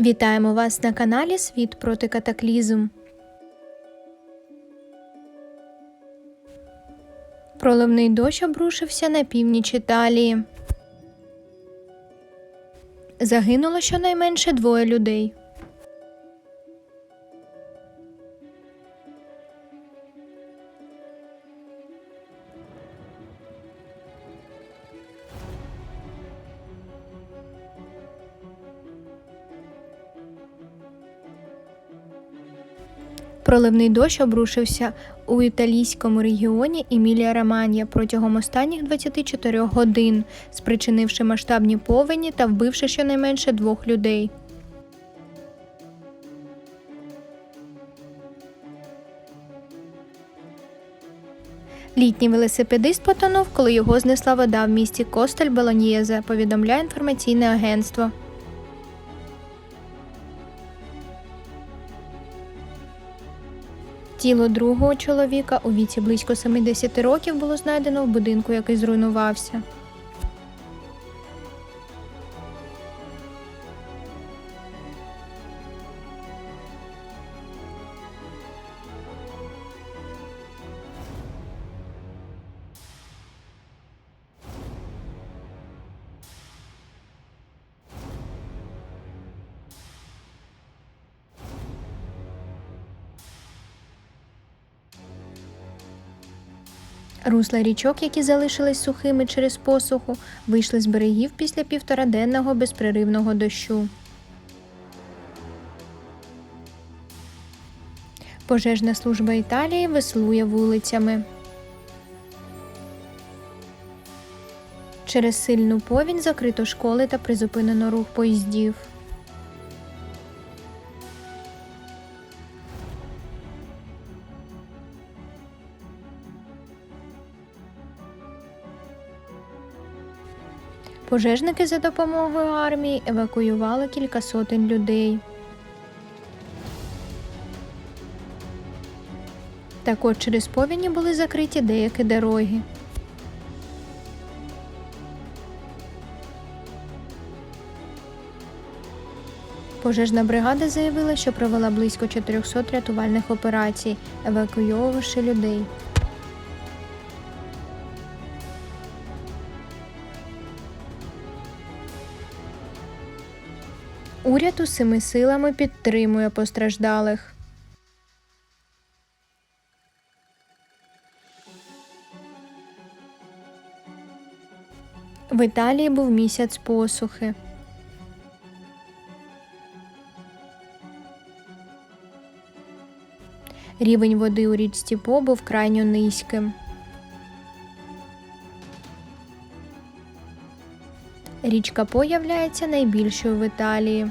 Вітаємо вас на каналі Світ проти катаклізм. Проливний дощ обрушився на північ Італії. Загинуло щонайменше двоє людей. Проливний дощ обрушився у італійському регіоні Емілія Романія протягом останніх 24 годин, спричинивши масштабні повені та вбивши щонайменше двох людей. Літній велосипедист потонув, коли його знесла вода в місті Костель Болоньєзе, повідомляє інформаційне агентство. Тіло другого чоловіка у віці близько 70 років було знайдено в будинку, який зруйнувався. Русла річок, які залишились сухими через посуху, вийшли з берегів після півтораденного безпреривного дощу. Пожежна служба Італії веслує вулицями. Через сильну повінь закрито школи та призупинено рух поїздів. Пожежники за допомогою армії евакуювали кілька сотень людей. Також через повіні були закриті деякі дороги. Пожежна бригада заявила, що провела близько 400 рятувальних операцій, евакуйовувавши людей. Уряд усіми силами підтримує постраждалих. В Італії був місяць посухи. Рівень води у річці По був крайньо низьким. Річка По являється найбільшою в Італії.